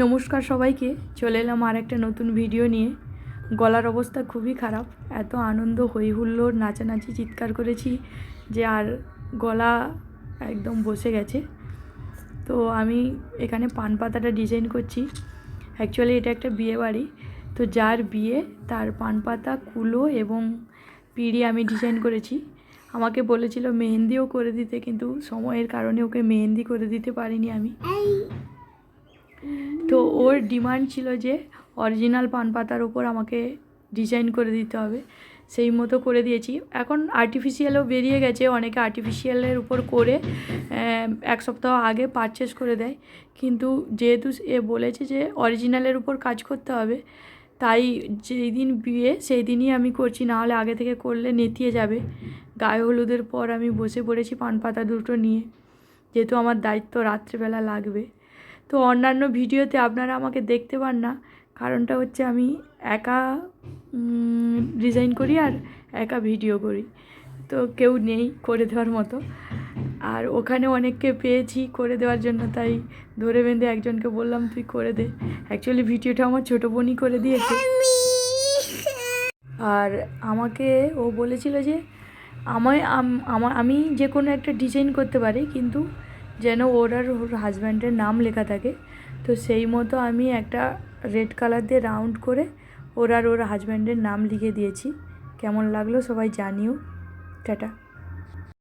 নমস্কার সবাইকে, চলে এলাম আর একটা নতুন ভিডিও নিয়ে। গলার অবস্থা খুবই খারাপ, এত আনন্দ হই হুল্লোড় নাচানাচি, চিৎকার করেছি যে আর গলা একদম বসে গেছে। তো আমি এখানে পান পাতাটা ডিজাইন করছি। অ্যাকচুয়ালি এটা একটা বিয়ে বাড়ি। তো যার বিয়ে, তার পান পাতা, কুলো এবং পিড়ি আমি ডিজাইন করেছি। আমাকে বলেছিল মেহেন্দিও করে দিতে, কিন্তু সময়ের কারণে ওকে মেহেন্দি করে দিতে পারিনি আমি। তো ওর ডিমান্ড ছিল যে অরিজিনাল পান পাতার ওপর আমাকে ডিজাইন করে দিতে হবে। সেই মতো করে দিয়েছি। এখন আর্টিফিশিয়ালও বেরিয়ে গেছে। অনেকে আর্টিফিশিয়ালের উপর করে এক সপ্তাহ আগে পারচেস করে দেয়। কিন্তু যেহেতু এ বলেছে যে অরিজিনালের উপর কাজ করতে হবে, তাই যেই দিন বিয়ে, সেই দিনই আমি করছি। না হলে আগে থেকে করলে নেতিয়ে যাবে। গায়ে হলুদের পর আমি বসে পড়েছি পান পাতা দুটো নিয়ে। যেহেতু আমার দায়িত্ব রাত্রেবেলা লাগবে। তো অন্যান্য ভিডিওতে আপনারা আমাকে দেখতে পান না। কারণটা হচ্ছে আমি একা ডিজাইন করি আর একা ভিডিও করি। তো কেউ নেই করে দেওয়ার মতো। আর ওখানে অনেককে পেয়েছি করে দেওয়ার জন্য, তাই ধরে বেঁধে একজনকে বললাম, তুই করে দে। অ্যাকচুয়ালি ভিডিওটা আমার ছোটো বোনই করে দিয়েছে। আর আমাকে ও বলেছিল যে, আমায়, আম- আমা- আমি যে কোনো একটা ডিজাইন করতে পারি, কিন্তু যেন ওর আর ওর হাজব্যান্ডের নাম লেখা থাকে। তো সেই মতো আমি একটা রেড কালার দিয়ে রাউন্ড করে ওর আর ওর হাজব্যান্ডের নাম লিখে দিয়েছি। কেমন লাগল সবাই জানিও। টাটা।